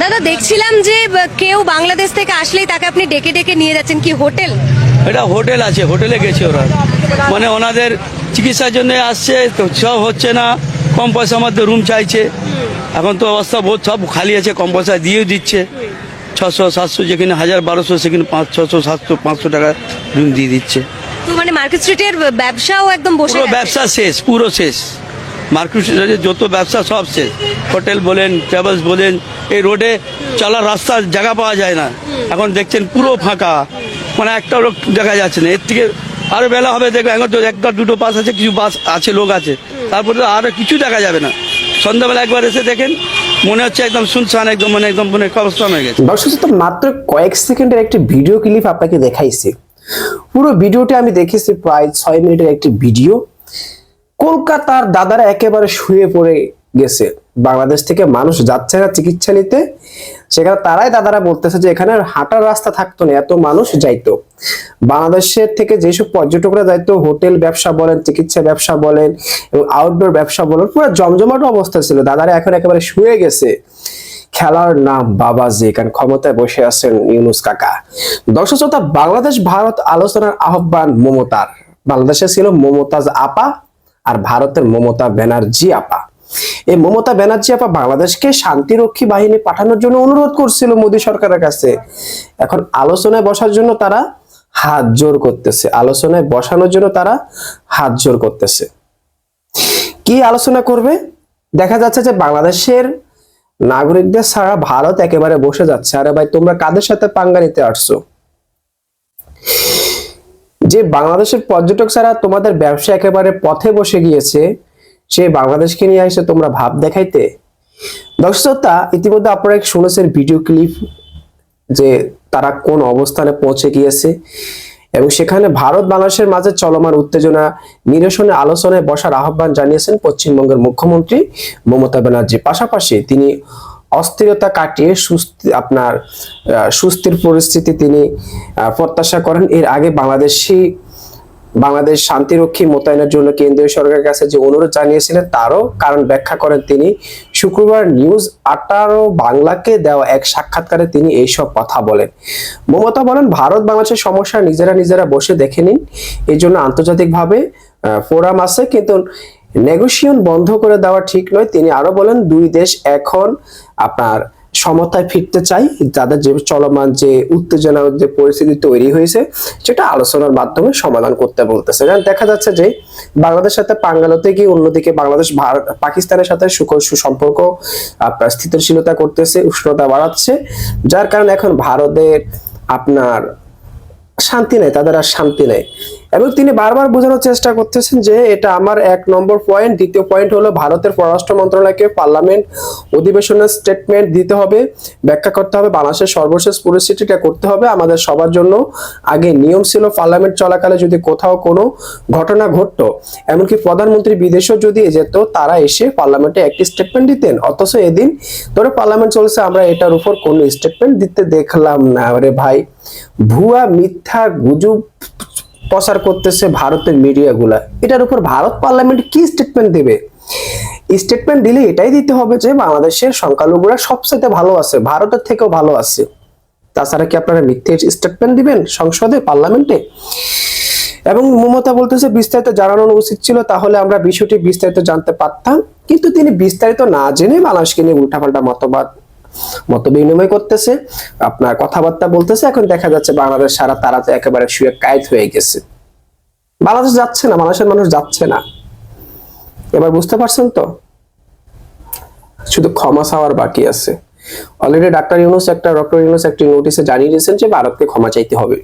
দাদা দেখছিলাম যে কেউ বাংলাদেশ থেকে আসলেই তাকে আপনি ডেকে ডেকে নিয়ে যাচ্ছেন কি হোটেল? এটা হোটেল আছে হোটেলে গেছে ওরা। মানে ওনাদের চিকিৎসার জন্য আসছে তো সব হচ্ছে না কম পয়সার মধ্যে রুম চাইছে। এখন তো অবস্থা বহুত সব খালি আছে কম পয়সা দিয়েও দিচ্ছে। ছশো সাতশো যেখানে হাজার বারোশো সেখানে পাঁচ ছশো সাতশো পাঁচশো টাকা রুম দিয়ে দিচ্ছে। তো মানে মার্কেট স্ট্রিটের ব্যবসাও একদম বসে ব্যবসা শেষ পুরো শেষ। মার্কেট যত ব্যবসা সব শেষ। হোটেল বলেন, ট্রাভেলস বলেন, এই রোডে চলার রাস্তার জায়গা পাওয়া যায় না। এখন দেখছেন পুরো ফাঁকা। মানে একটা লোক দেখা যাচ্ছে না। এর থেকে আরও বেলা হবে, দেখবে এখন তো একটা দুটো বাস আছে, কিছু বাস আছে, লোক আছে। তারপরে তো আরও কিছু দেখা যাবে না। সন্ধ্যাবেলা একবার এসে দেখেন, মনে হচ্ছে একদম শুনশান একদম মানে একদম মানে কবস্থান হয়ে গেছে। দর্শক মাত্র কয়েক সেকেন্ডের একটি ভিডিও ক্লিপ আপনাকে দেখাইছি। পুরো ভিডিওটি আমি দেখেছি প্রায় ছয় মিনিটের একটি ভিডিও কলকাতার দাদারা একেবারে শুয়ে পড়ে গেছে। বাংলাদেশ থেকে মানুষ যাচ্ছে না চিকিৎসা নিতে। সেখানে তারাই দাদারা বলতেছে যে এখানে হাঁটার রাস্তা থাকতো না, এত মানুষ যাইতো। বাংলাদেশের থেকে যেসব পর্যটকরা যাইতো, হোটেল ব্যবসা বলেন, চিকিৎসা ব্যবসা বলেন এবং আউটডোর ব্যবসা বলেন, পুরো জমজমাট অবস্থা ছিল। দাদারা এখন একেবারে শুয়ে গেছে। খেলার নাম বাবাজি কারণ ক্ষমতায় বসে আছেন ইউনুস কাকা। দর্শক শ্রোতা বাংলাদেশ ভারত আলোচনার আহ্বান মমতার। বাংলাদেশে ছিল মমতাজ আপা আর ভারতের মমতা ব্যানার্জি আপা। এই মমতা ব্যানার্জি আপা বাংলাদেশকে শান্তিরক্ষী বাহিনী পাঠানোর জন্য অনুরোধ করছিল মোদী সরকারের কাছে। এখন আলোচনায় বসার জন্য তারা হাত জোর করতেছে। আলোচনায় বসানোর জন্য তারা হাত জোর করতেছে। কি আলোচনা করবে? দেখা যাচ্ছে যে বাংলাদেশের নাগরিকদের ছাড়া ভারত একেবারে বসে যাচ্ছে। আরে ভাই, তোমরা কাদের সাথে পাঙ্গা নিতে আসছো? যে বাংলাদেশের পর্যটক ছাড়া তোমাদের ব্যবসা একেবারে পথে বসে গিয়েছে, সে বাংলাদেশকে নিয়ে এসে তোমরা ভাব দেখাইতে। দর্শকতা ইতিমধ্যে আপনারা এক শুনেছেন ভিডিও ক্লিপ যে তারা কোন অবস্থানে পৌঁছে গিয়েছে এবং সেখানে ভারত বাংলাদেশের মাঝে চলমান উত্তেজনা নিরসনে আলোচনায় বসার আহ্বান জানিয়েছেন পশ্চিমবঙ্গের মুখ্যমন্ত্রী মমতা ব্যানার্জি। পাশাপাশি তিনি অস্থিরতা কাটিয়ে সুস্থ, আপনার সুস্থির পরিস্থিতি তিনি প্রত্যাশা করেন। এর আগে বাংলাদেশি, বাংলাদেশ শান্তিরক্ষী মোতায়েনের জন্য কেন্দ্রীয় সরকারের কাছে যে অনুরোধ জানিয়েছিলেন, তারও কারণ ব্যাখ্যা করেন তিনি। শুক্রবার নিউজ আঠারো বাংলাকে দেওয়া এক সাক্ষাৎকারে তিনি এইসব কথা বলেন। মমতা বলেন, ভারত বাংলাদেশের সমস্যা নিজেরা নিজেরা বসে দেখে নিন। এই জন্য আন্তর্জাতিকভাবে ফোরাম আছে, কিন্তু নেগোসিয়েশন বন্ধ করে দেওয়া ঠিক নয়। তিনি আরও বলেন, দুই দেশ এখন আপনার সমতায় ফিরতে চাই। যাদের যে চলমান যে উত্তেজনা, যে পরিস্থিতি তৈরি হয়েছে, সেটা আলোচনার মাধ্যমে সমাধান করতে বলতেছে। কারণ দেখা যাচ্ছে যে বাংলাদেশের সাথে পাঙ্গালোতে গিয়ে অন্যদিকে বাংলাদেশ ভারত পাকিস্তানের সাথে সুসম্পর্ক, আপনার স্থিতিশীলতা করতেছে, উষ্ণতা বাড়াচ্ছে, যার কারণে এখন ভারতের আপনার শান্তি নেই, তাদের আর শান্তি নেই। এবং তিনি বারবার বোঝানোর চেষ্টা করতেছেন যে এটা আমার এক নম্বর পয়েন্ট দ্বিতীয় পয়েন্ট হলো ভারতের পররাষ্ট্র মন্ত্রণালয়কে পার্লামেন্ট অধিবেশনের স্টেটমেন্ট দিতে হবে, ব্যাখ্যা করতে হবে, বাংলাদেশের সর্বশেষ পরিস্থিতিটা করতে হবে। আমাদের সবার জন্য আগে নিয়ম ছিল পার্লামেন্ট চলাকালে যদি কোথাও কোনো ঘটনা ঘটতো, এমনকি প্রধানমন্ত্রী বিদেশেও যদি যেত, তারা এসে পার্লামেন্টে একটি স্টেটমেন্ট দিতেন। অথচ এদিন ধরে পার্লামেন্ট চলছে, আমরা এটার উপর কোনো স্টেটমেন্ট দিতে দেখলাম না। আরে ভাই, ভুয়া মিথ্যা গুজব প্রচার করতেছে ভারতের মিডিয়াগুলা। এটার উপর ভারত পার্লামেন্ট কি স্টেটমেন্ট দেবে? স্টেটমেন্ট দিলে এটাই দিতে হবে যে বাংলাদেশের সংখ্যালঘুরা সবচেয়ে ভালো আছে, ভারতের থেকেও ভালো আছে। তাছাড়া কি আপনারা মিথ্যে স্টেটমেন্ট দিবেন সংসদে, পার্লামেন্টে? এবং মমতা বলতেছে, বিস্তারিত জানানো উচিত ছিল, তাহলে আমরা বিষয়টি বিস্তারিত জানতে পারতাম। কিন্তু তিনি বিস্তারিত না জেনে বাংলাদেশকে নিয়ে উল্টাপাল্টা মতবাদ মত বিনিময় করতেছে, আপনার কথাবার্তা বলতেছে, এখন দেখা যাচ্ছে বাংলাদেশ সারা তারা তো একেবারে শুয়ে কায়েত হয়ে গেছে। বাংলাদেশ যাচ্ছে না, বাংলাদেশের মানুষ যাচ্ছে না। এবার বুঝতে পারছেন তো? শুধু ক্ষমা চাওয়ার বাকি আছে। অলরেডি ডাক্তার ইউনুস একটা, ডক্টর ইউনুস একটি নোটিশে জানিয়ে দিয়েছেন যে ভারতকে ক্ষমা চাইতে হবে।